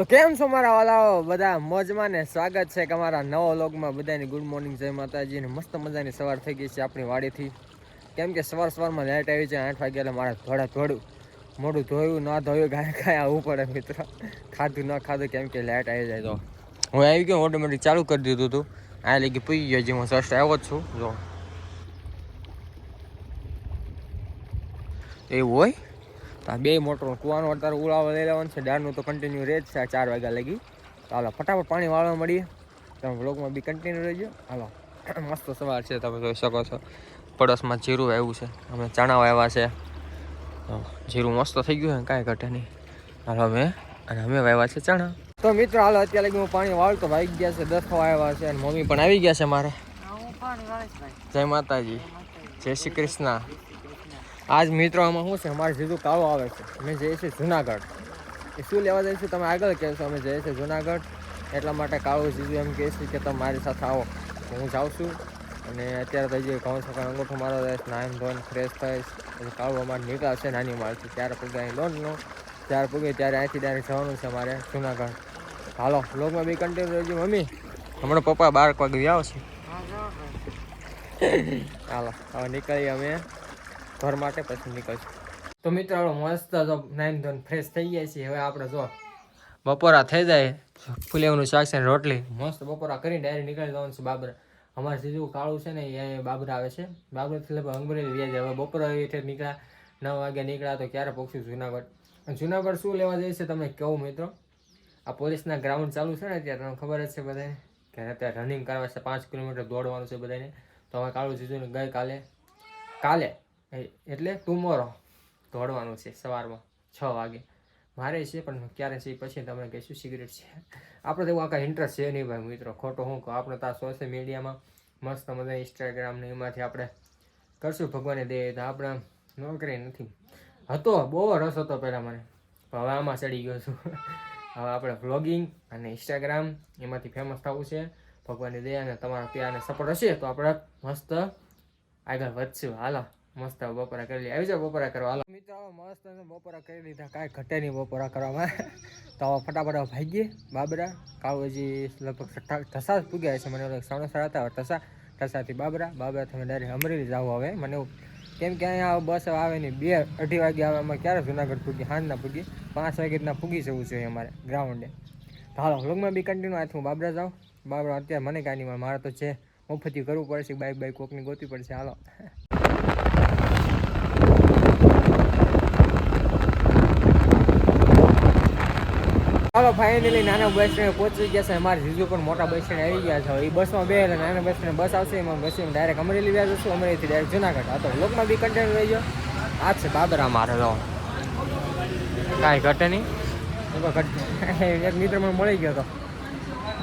તો કેમ છો મારા વાલાઓ? બધા મોજમાં ને સ્વાગત છે કે અમારા નવો વ્લોગમાં. બધાની ગુડ મોર્નિંગ જય માતાજી મસ્ત મજાની સવાર થઈ ગઈ છે આપણી વાડીથી. કેમ કે સવાર સવારમાં લાઇટ આવી છે, આઠ વાગે એટલે મારા થોડા થોડું મોઢું ધોયું, ના ધોયું, ગાય ગાય આવવું પડે મિત્રો. ખાધું, ન ખાધું, કેમ કે લાઇટ આવી જાય તો. હું આવી ગયો ઓટોમેટિક ચાલુ કરી દીધું હતું આ લગી પી ગયો જે હું સસ્ટ આવ્યો જ છું. જો. એવું હોય? તો આ બે મોટરનો કુવાનો અત્યારે ઉડાવવા લઈ લેવાનું છે. ડાળનું તો કન્ટિન્યુ રહે જ છે. આ ચાર વાગ્યા લગી. તો હાલો ફટાફટ પાણી વાળવા મળીએ. તમે વ્લોગમાં બી કન્ટિન્યુ રહેજો. હાલો મસ્ત સવાર છે. તમે જોઈ શકો છો. પડોશમાં જીરું આવ્યું છે. અમે ચણા વાવ્યા છે. જીરું મસ્ત થઈ ગયું છે કાંઈ ઘટે નહીં. હાલો અમે અને અમે વાવ્યા છે ચણા. તો મિત્રો હાલો અત્યારે લગી હું પાણી વાળતો વાગી ગયા છે. દસ આવ્યા છે અને મમ્મી પણ આવી ગયા છે મારે. જય માતાજી. જય શ્રી કૃષ્ણ. આજ મિત્રો આમાં શું છે? અમારે સીધું કાળો આવે છે. અમે જઈએ છીએ જુનાગઢ. એ શું લેવા જઈએ છીએ? તમે આગળ કહેશો અમે જઈએ છીએ જુનાગઢ. એટલા માટે કાળું સીધું એમ કહે છે કે તમે મારી સાથે આવો. હું જાઉં છું. અને અત્યારે થઈ જઈએ ઘઉં સકા અંગૂઠો મારો રહીશ નાઈન ધોઈને ફ્રેશ થઈશ પછી કાળું અમારે નીકળશે નાની મારથી ત્યારે પગે અહીં લોનનો ત્યારે પૂગે ત્યારે અહીંથી ડાયરેક્ટ જવાનું છે અમારે જુનાગઢ. હાલો બ્લોગમાં બી કન્ટિન્યુ રહેજો મમ્મી. હમણાં પપ્પા બાર વાગે આવશે હાલો હવે નીકળીએ અમે. ઘર માટે પછી નીકળશું. તો મિત્રો મસ્ત જો નાઈન ધોન ફ્રેશ થઈ ગયા છીએ. હવે આપણે જો બપોરા થઈ જાય, ફુલેવનું શાક છે રોટલી, મસ્ત બપોરા કરીને ડાયરેક્ટ નીકળી જવાનું છે બાબરા. અમારે સીધું કાળું છે ને, એ બાબરા આવે છે. બાબરાથી લગભગ અંગરેલી વ્યાજ હવે બપોરા એટલે નીકળ્યા, નવ વાગે નીકળ્યા તો ક્યારે પહોંચ્યું જુનાગઢ? જુનાગઢ શું લેવા જઈએ છે તમે કહું મિત્રો? આ પોલીસના ગ્રાઉન્ડ ચાલુ છે ને અત્યારે, તમને ખબર જ છે બધાને? કે અત્યારે રનિંગ કરવા છે, પાંચ કિલોમીટર દોડવાનું છે બધાને. તો અમે કાળું સીધું ને ગઈકાલે કાલે? એ- એટલે ટુમોરો દોડવાનું છે સવારમાં છ વાગે. મારે છે, પણ ક્યારે છે પછી તમને કહીશું સિગરેટ છે. આપણે તો આખા ઇન્ટરેસ્ટ છે નહીં ભાઈ મિત્રો. ખોટો હું કહું? આપણે તો આ સોશિયલ મીડિયામાં મસ્ત મજા ઇન્સ્ટાગ્રામ ને એમાંથી આપણે કરશું. ભગવાને દે, તો આપણે નોકરી નથી. હતો, બહુ રસ હતો પહેલાં મને. હવે આમાં ચડી ગયો છું. હવે આપણે વ્લોગિંગ અને ઇન્સ્ટાગ્રામ એમાંથી ફેમસ થવું છે. ભગવાનની દયા અને તમારા પ્યાર સપોર્ટ હશે તો આપણે મસ્ત આગળ વધશું. હાલો. મસ્ત બપોરા કરી લઈએ આવી જાવ બપોરા કરવા. મિત્રો, મસ્ત બપોરા કરી લીધા. કાંઈ ઘટે નહીં બપોરા કરવામાં. તો ફટાફટ ભાગીએ બાબરા. કાવજી લગભગ ઠસા જ પૂગ્યા છે મને સાડા હતા ઠસા ઠસાથી બાબરા. બાબરા, તમે ડાયરેક્ટ અમરેલી જાવ હવે. મને કેમ કે અહીંયા બસ આવે નહીં. બે, અઢી વાગે આવે. અમે ક્યારે જુનાગઢ પૂગી સાંજના પૂગી પાંચ વાગ્યાના પૂગી જવું જોઈએ અમારે ગ્રાઉન્ડે. હાલો, વ્લોગમાં બી કન્ટિન્યુ આથી હું બાબરા જાઉં. બાબરા, અત્યારે મને કાંઈ નહીં મારે તો છે મફતી કરવું પડશે બાઈક બાઈક કોકની ગોતવી પડશે. હાલો. હાલો ફાઇનલી નાના બસ સ્ટેન્ડ પહોંચી ગયા છે. અમારે જીજુ પણ મોટા બસ સ્ટેન્ડ આવી ગયા છે. એ બસમાં બે નાના બસ સ્ટેન્ડ બસ આવશે. એમાં બસ ડાયરેક્ટ અમરેલી વ્યાજ જશું. અમરેલીથી ડાયરેક્ટ જુનાગઢ. આ તો લોકમાં બી કન્ટેન્ટ રહી ગયો આ છે બાબરા મારે લો કાંઈ ઘટે નહીં. ઘટ એક મિત્ર મને મળી ગયો હતો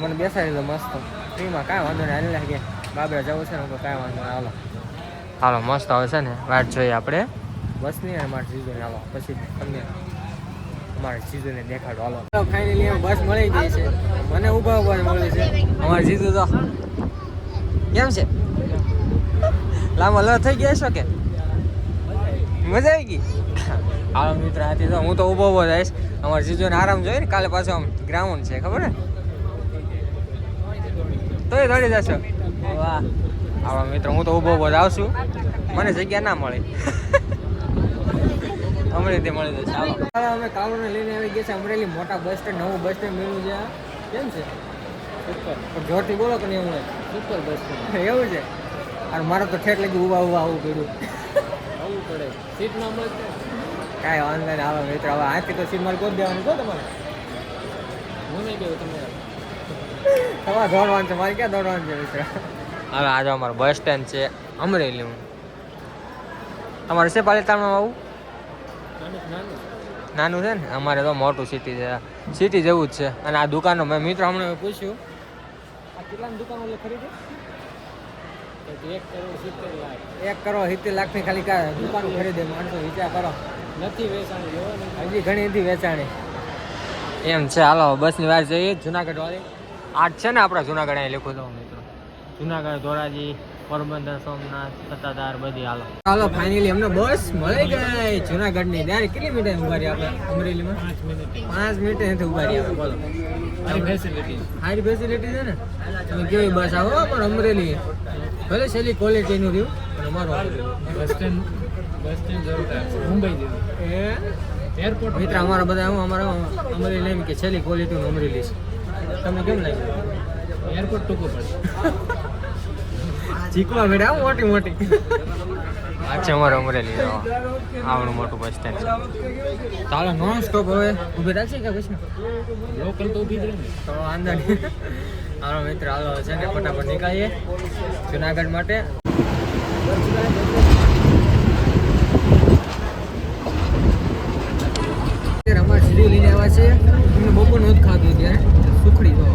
મને બેસાડી દો મસ્ત. ફ્રીમાં કાંઈ વાંધો નહીં. હાલી લાગે. બાબરા જવું છે ને કાંઈ વાંધો નહીં. હાલો. હાલો, મસ્ત આવે છે ને વાટ જોઈએ આપણે. બસની અને મારે જીજુ હાલો, પછી તમને. અમારે જીજુને દેખાડો હાલો. ફાઇનલી બસ મળી ગઈ છે. મને ઊભા ઊભા મળી છે. અમારે જીજુ તો કેમ છે? લાંબા લો થઈ ગયા છો કે? મજા આવી ગઈ? હાલો મિત્ર હાથી તો હું તો ઊભો ઊભો જઈશ અમારે જીજુને આરામ જોઈએ ને કાલે પાછો આમ ગ્રાઉન્ડ છે ખબર ને તોય દોડી જશો? વાહ. આવા મિત્ર હું તો ઊભો ઊભો જ આવશું મને જગ્યા ના મળે. અમરેલી મળી જશે ચાલો. અમે કાળુને લઈને આવી ગયા છે અમરેલી મોટા બસ સ્ટેન્ડ નવું બસ સ્ટેન્ડ મળ્યું છે. કેમ છે? સુપર. જોરથી બોલો કે નહીં હમણાં સુપર બસ સ્ટેન્ડ. એવું છે? અને મારે તો ઠેઠ લગી ઊભા ઊભા આવવું પડ્યું. આવવું પડે. સીટ ના મળે કાંઈ વાંધો નહીં આવે મિત્ર હવે આથી તો સીટ મારે કોઈ દેવાની કહો તમારે. હું નહીં કેવું તમે તમારે દોડવાનું છે મારે ક્યાં દોડવાનું છે મિત્ર? હવે આજે અમારું બસ સ્ટેન્ડ છે અમરેલી તમારે છે પાલિતાણમાં આવું? નાનું છે ને? અમારે તો મોટું સિટી છે. સિટી જેવું જ છે. અને આ દુકાનો મેં મિત્રો હમણાં પૂછ્યું. આ કેટલાની દુકાનો ખરીદી? એક કરોડ સિત્તેર લાખ. એક કરોડ સિત્તેર લાખની ખાલી કા દુકાનો ખરીદે માણસો વિચાર કરો. નથી વેચાણી હજી ઘણી નથી વેચાણી. એમ છે. હાલો બસની વાત જઈએ. જુનાગઢ વાળી આઠ છે ને આપણા જુનાગઢ અહીં લખો તો મિત્રો. જુનાગઢ ધોરાજી. પોરબંદર સોમનાથ સત્તાધાર બધી હાલો. હાલો ફાઇનલી અમને બસ મળી ગઈ. જુનાગઢની ત્યારે કેટલી મિનિટ ઊભા રહી આપણે? અમરેલીમાં? પાંચ મિનિટ પાંચ મિનિટ નથી ઊભા રહી બોલો. ફેસિલિટી સારી ફેસિલિટી છે ને? તમે કેવી બસ આવો? પણ અમરેલી. ભલે છેલ્લી ક્વોલિટી નું રહ્યું પણ અમારું બસ સ્ટેન્ડ બસ સ્ટેન્ડ જરૂર મુંબઈ જેવું. એ એરપોર્ટ મિત્ર અમારા બધા હું અમારા અમરેલી એમ કે છેલ્લી ક્વોલિટી નું અમરેલી છે. તમને કેમ લાગ્યું? એરપોર્ટ ટૂંકું પડે. ચીકવા મેળા મોટી મોટી. આ છે અમારે અમરેલી આવડું મોટું બસ સ્ટેન્ડ છે. ચાલો નોન સ્ટોપ હવે. ઊભી રાખશે કે પછી લોકલ તો ઊભી જ રહે તો વાંધો નહીં. મારો મિત્ર આવો છે ને ફટાફટ નીકળીએ. જુનાગઢ માટે. અત્યારે અમારે સીડી લઈને આવ્યા છે અમને બપોર નહોતું ખાધું ત્યારે સુખડી તો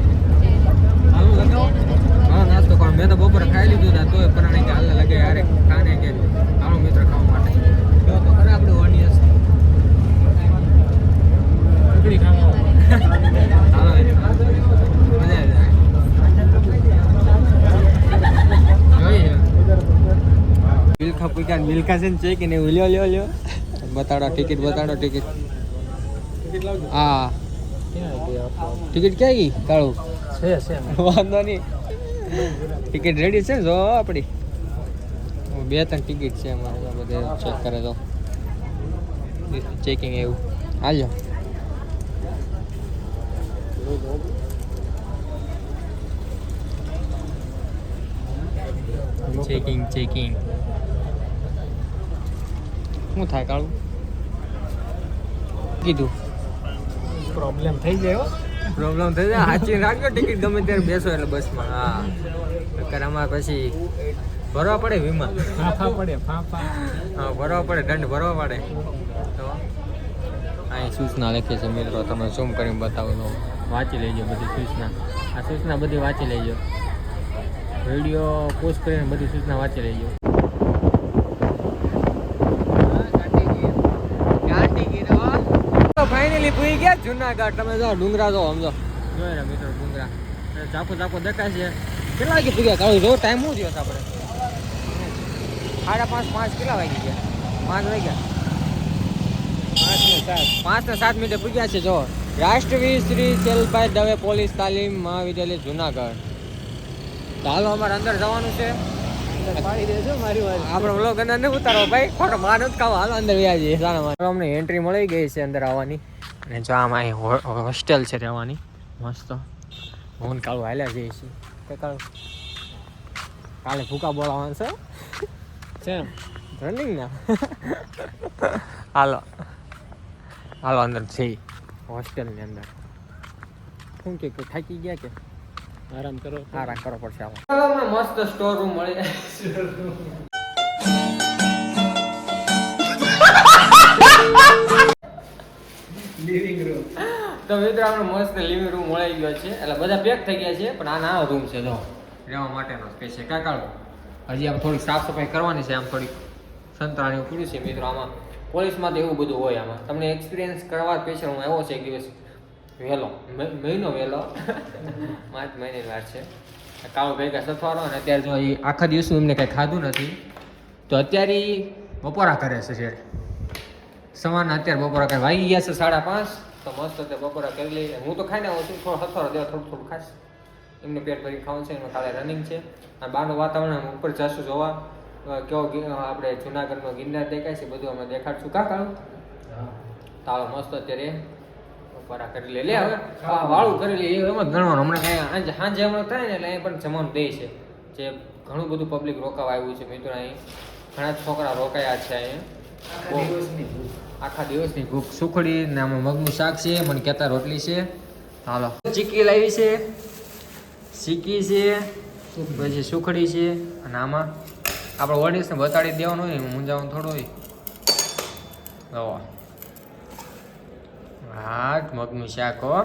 હાલો લગાવો હા નાસ્તો કરો મેં તો બપોરે ખાઈ લીધું હતા તોય પરાણે કે હાલ લાગે અરે ખાને કે હાલો મિત્ર ખાવા માટે. જો તો ખરા આપણે ઓનિયન્સ ટુકડી ખાવા હાલો બિલખા પૂછ્યા છે ને છે કે નહીં લ્યો લ્યો લ્યો. બતાડો ટિકિટ બતાડો ટિકિટ. હા. ટિકિટ ક્યાં ગઈ? કાળું છે છે. વાંધો નહીં. ટિકિટ રેડી છે? જો આપણી બે, ત્રણ ટિકિટ છે અમારે. બધે ચેક કરે તો. ચેકિંગ એવું. હાલ્યો. ચેકિંગ ચેકિંગ શું થાય, કાળું? કીધું. પ્રોબ્લેમ થઈ હો. પ્રોબ્લેમ થઈ જાય. સાચી રાખજો ટિકિટ ગમે ત્યારે બેસો એટલે બસમાં. હા. નકર આમાં પછી ભરવા પડે વીમા ફાફા પડે ફાફા. હા ભરવા પડે દંડ ભરવા પડે. તો અહીં સૂચના લખી છે મિત્રો તમે ઝૂમ કરીને બતાવો તો વાંચી લેજો બધી સૂચના. આ સૂચના બધી વાંચી લેજો. વીડિયો પોસ્ટ કરીને બધી સૂચના વાંચી લેજો. ફાઇનલી પૂરી ગયા. જુનાગઢ તમે જો ડુંગરા જો સમજો. જોઈ રહ્યા મિત્રો ડુંગરા. ઝાપો ઝાપો દેખાય છે. કેટલા વાગે પૂગ્યા કાળું જો ટાઈમ શું થયો આપણે? સાડા પાંચ પાંચ કેટલા વાગી ગયા? પાંચ વાગ્યા. પાંચ ને સાત. પાંચ ને સાત મિનિટે પૂગ્યા છે જો. રાષ્ટ્રવીર શ્રી ચેલભાઈ દવે પોલીસ તાલીમ મહાવિદ્યાલય જુનાગઢ. ચાલો અમારે અંદર જવાનું છે. આપણે વ્લોગ અંદર ઉતારો ભાઈ. ખોટો માર નથી ખાવા. હાલો અંદર વ્યાજી. સારા અમને એન્ટ્રી મળી ગઈ છે અંદર આવવાની. અને જો આમાં અહીં હોસ્ટેલ છે રહેવાની. મસ્ત. હું કાળું હાલ્યા જઈએ છીએ. તે કાળું? કાલે ભૂકા બોલાવવાનું છે. છે રનિંગ ના. હાલો. હાલો અંદર છે હોસ્ટેલની અંદર. શું કે કે થાકી ગયા કે? આરામ કરો આરામ કરવો પડશે આવો. મસ્ત સ્ટોર રૂમ મળી જાય. તો મિત્રો આપણે મસ્ત લિવિંગ રૂમ મળી ગયો છે. એટલે બધા પેક થઈ ગયા છે પણ આ નાનો રૂમ છે જો. રહેવા માટેનો સ્પેસ છે. કાકાળો હજી આમ થોડીક સાફ સફાઈ કરવાની છે આમ થોડીક સંતરાણી પીડ્યું છે મિત્રો આમાં. પોલીસમાં તો એવું બધું હોય આમાં. તમને એક્સપિરિયન્સ કરવા સ્પેશિયલ હું આવ્યો છે એક દિવસ. વહેલો. મહિનો વહેલો. પાંચ મહિનાની વાર છે. કાળો ભેગા સથવારો અને અત્યારે જો એ આખા દિવસનું એમને કંઈ ખાધું નથી. તો અત્યારે બપોરા કરે છે શેઠ સવારના અત્યારે બપોરા કરે. વાગી ગયા છે સાડા પાંચ. તો મસ્ત અત્યારે બપોરા કરી લઈએ. હું તો ખાઈને આવું છું થોડો હથવારો દેવા થોડું થોડું ખાશ એમને પેટ ભરી ખાવાનું છે એમાં કાલે રનિંગ છે. અને બહારનું વાતાવરણ ઉપર જશું જોવા. કેવો આપણે જુનાગઢનો ગિરનાર દેખાય છે બધું અમે દેખાડશું. કા કાળું તાળો મસ્ત અત્યારે બપોરા કરી લે. લે હવે. વાળું કરી લે. એમ જ ગણવાનું. હમણાં કાંઈ સાંજે હમણાં થાય ને એટલે અહીં પણ જમવાનું દે છે. જે ઘણું બધું પબ્લિક રોકાવા આવ્યું છે. મિત્રો અહીં ઘણા છોકરા રોકાયા છે અહીંયા. બહુ આખા દિવસની ભૂખ સુખડી ને આમાં મગનું શાક છે, મને કહેતા રોટલી છે. હાલો. ચીકી લાવી છે. ચીકી છે. પછી સુખડી છે. અને આમાં આપણે ઓડિયન્સને બતાડી દેવાનું હોય મૂંઝાવાનું થોડું હોય. હા મગનું શાક, હો.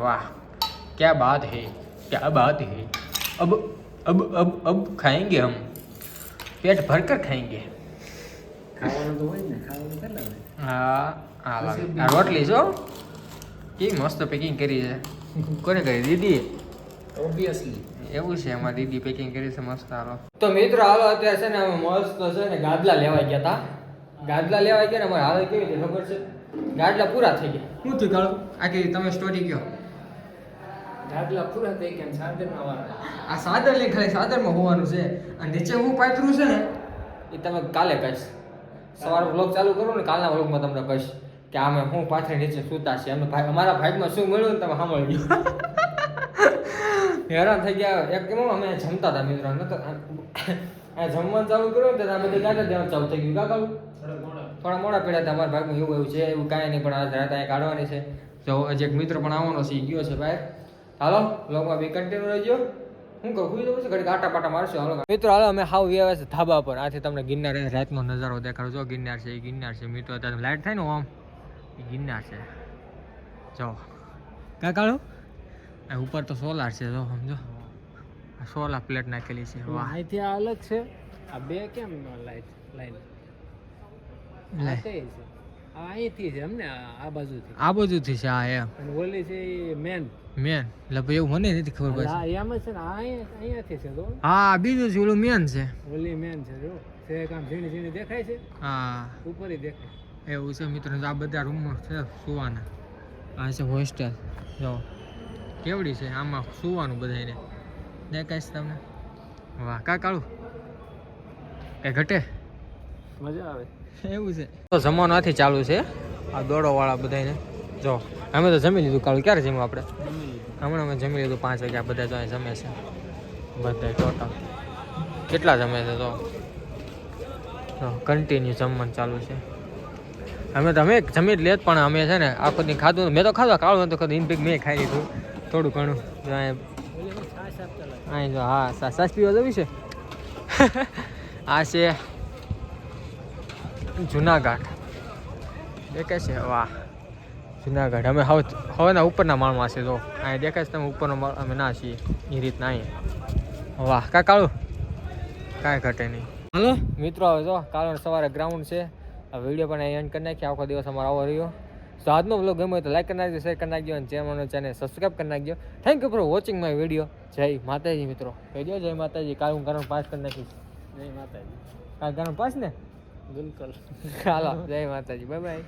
વાહ. ક્યા બાત હે? ક્યા બાત હે? અબ અબ અબ અબ ખાએંગે હમ? પેટ ભરકર ખાએંગે ખાવાનું તો હોય ને ખાવાનું કેટલા હા હા રોટલી છો કેવી મસ્ત પેકિંગ કરી છે. કોને કરી? દીદી? ઓબ્વિયસલી એવું છે અમારી દીદી પેકિંગ કરી છે મસ્ત હાલો. તો મિત્રો હાલો અત્યારે છે ને અમે મસ્ત છે ને ગાદલા લેવા ગયા હતા ગાદલા લેવા ગયા ને અમારે હાલ કેવી રીતે ખબર છે? ગાદલા પૂરા થઈ ગયા. શું થયું કાળું? આખી તમે સ્ટોરી કહો. ગાદલા પૂરા થઈ ગયા વાળા. આ સાદર લે ખાલી સાદરમાં હોવાનું છે. અને નીચે હું પાથરું છે ને એ તમે કાલે કહીશ. સવારે વ્લોગ ચાલુ કરો ને કાલના વ્લોગમાં તમને કહીશ કે અમે હું પાછળ નીચે સૂતા છે અમે ભાઈ અમારા ભાગમાં શું મળ્યું તમે સાંભળી લો હેરાન થઈ ગયા. એક કેમ અમે જમતા હતા મિત્રો. આ જમવાનું ચાલુ કર્યું ને ત્યારે અમે ગાડા દેવાનું ચાલુ થઈ ગયું. કાકા થોડા મોડા પડ્યા હતા અમારા ભાગમાં એવું એવું છે, એવું કાંઈ નહીં, પણ આ રાત અહીંયા કાઢવાની છે. તો હજી એક મિત્ર પણ આવવાનો છે ગયો છે ભાઈ હાલો લોગમાં બી કન્ટિન્યુ રહેજો. હું કહું ખુઈ જવું છે ઘડીક આટા પાટા મારશું હાલો મિત્રો હાલો અમે હાવ વ્યાવે ધાબા પર. આથી તમને ગિરનાર રાતનો નજારો દેખાડો જો ગિરનાર છે એ ગિરનાર છે. મિત્રો અત્યારે લાઈટ થાય ને આમ એ ગિરનાર છે. જો. કાકાળો ઉપર તો સોલાર છે જો સમજો. આ સોલાર પ્લેટ નાખેલી છે. વાહ. અહીંથી આ અલગ છે. આ બે કેમ લાઈટ લાઈન? લાઈટ છે. અહીંથી છે અમને આ બાજુથી. આ બાજુથી છે હા એમ. અને ઓલી છે મેન. મેન. એટલે ભાઈ એવું મને નથી ખબર પડે હા એમ છે ને અહીંયા અહીંયાથી છે તો. હા બીજું છે ઓલું મેન છે. ઓલી મેન છે જો. છે કામ ઝીણી ઝીણી દેખાય છે હા. ઉપર દેખાય. એવું છે મિત્રો આ બધા રૂમો છે સુવાના. આ છે હોસ્ટેલ. જો. કેવડી છે આમાં સુવાનું બધાને દેખાય છે તમને? વાહ કા કાળું કઈ ઘટે? મજા આવે. એવું છે. તો જમવાનું આથી ચાલુ છે. આ દોડો વાળા બધાને જો અમે તો જમી લીધું કાળું ક્યારે જમ્યું આપણે? હમણાં અમે જમી લીધું પાંચ વાગ્યા. બધા અહીં જમે છે. બધા ટોટલ કેટલા જમે છે તો? કન્ટિન્યુ જમવાનું ચાલુ છે. અમે તો અમે જમી લેત પણ અમે છે ને આખો દી ખાધું. મેં તો ખાધું કાળું તો ખાધું ઇનપીક મેં ખાઈ લીધું. થોડું ઘણું. જો અહીં જો હા સાસ પીવા જવી છે. આ છે જુનાગઢ. દેખાય છે વાહ. જુનાગઢ. અમે હવે હવેના ઉપરના માળમાં છે તો અહીં દેખાય છે તમે ઉપરનો માળ અમે ના છીએ. એ રીતના અહીં. વાહ કા કાળું? કાંઈ ઘટે નહીં. હલો? મિત્રો હવે જો કાલે સવારે ગ્રાઉન્ડ છે. આ વીડિયો પણ અહીં એન્ડ કરી નાખીએ. આખો દિવસ અમારો આવો રહ્યો. તો આજનો બ્લોગ ગમ્યો તો લાઈક કરી નાખજો શેર કરી નાખજો અને ચેનલનો ચેનલ સબસ્ક્રાઈબ કરી નાખજો. Thank you for watching my video જય માતાજી મિત્રો. કહી દો જય માતાજી. કાલ હું ગરમ પાસ કરી નાખીશ. જય માતાજી. કાલ કારણ પાસ ને? બિલકુલ ચાલો જય માતાજી બાય બાય.